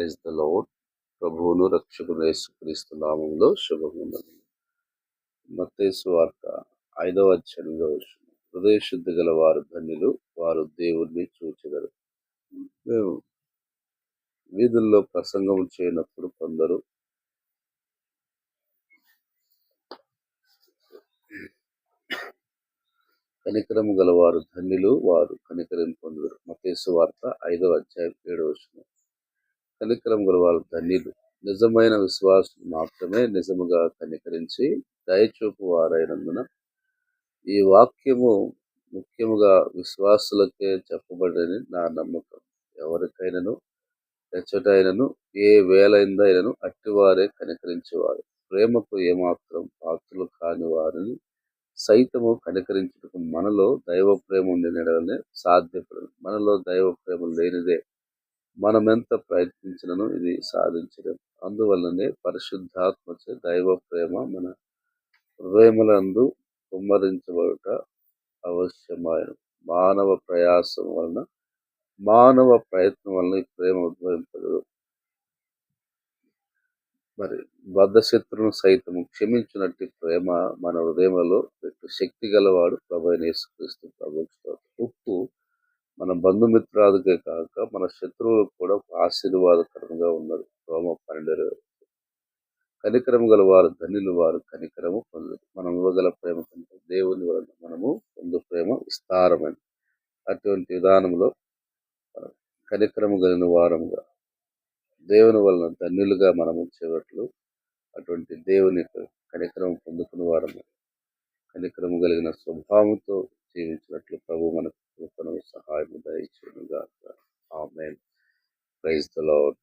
Praise the load ప్రభువును రక్షకుడు యేసుక్రీస్తు నామంలో శుభముందని మత్తేసు వార్త ఐదవ అధ్యాయంలో హృదయ శుద్ధి గల వారు ధన్యులు వారు దేవుణ్ణి చూచగలరు మేము వీధుల్లో ప్రసంగం చేయనప్పుడు కొందరు కనికరము గలవారు ధన్యులు వారు కనికరం పొందురు మతేసు వార్త ఐదవ అధ్యాయం ఏడవ వచనం. కనికరం గలవారు ధన్యులు. నిజమైన విశ్వాసులు మాత్రమే నిజముగా కనికరించి దయచూపు వారైనందున ఈ వాక్యము ముఖ్యముగా విశ్వాసులకే చెప్పబడని నా నమ్మకం. ఎవరికైనాను ఎచ్చటైనను ఏ వేలైందైనను అట్టివారే కనికరించేవారు. ప్రేమకు ఏమాత్రం పాత్రలు కాని వారిని సైతము కనికరించుటకు మనలో దైవ ప్రేమ ఉండిననే సాధ్యపడదు. మనలో దైవ ప్రేమ లేనిదే మనమెంత ప్రయత్నించినను ఇది సాధించడం అందువల్లనే పరిశుద్ధాత్మచే దైవ ప్రేమ మన హృదయములందు కుమ్మరించబడుట అవశ్యమైన మానవ ప్రయాసం వలన మానవ ప్రయత్నం వలన ఈ ప్రేమ ఉద్భవింపదు. మరి బద్ధశత్రును సైతము క్షమించినట్టు ప్రేమ మన హృదయంలో శక్తి గలవాడు ప్రభు నేసుక్రీస్తు యేసుక్రీస్తు ప్రభు ఉప్పు మన బంధుమిత్రాదుకే కాక మన శత్రువులకు కూడా ఒక ఆశీర్వాదకరంగా ఉన్నారు. రోమ పన్నెండు కనికరం గల వారు ధనులు వారు కనికరము పొందరు మనం ఇవ్వగల ప్రేమ కంటే దేవుని వలన మనము పొందు ప్రేమ విస్తారమైనది అటువంటి విధానంలో కనికరము కలిగిన వారముగా దేవుని వలన ధన్యులుగా మనము చేపట్లు అటువంటి దేవుని కనికరం పొందుకుని వారము కనికరము కలిగిన స్వభావంతో జీవించినట్లు ప్రభు మనకు I will be. Amen. Praise the Lord.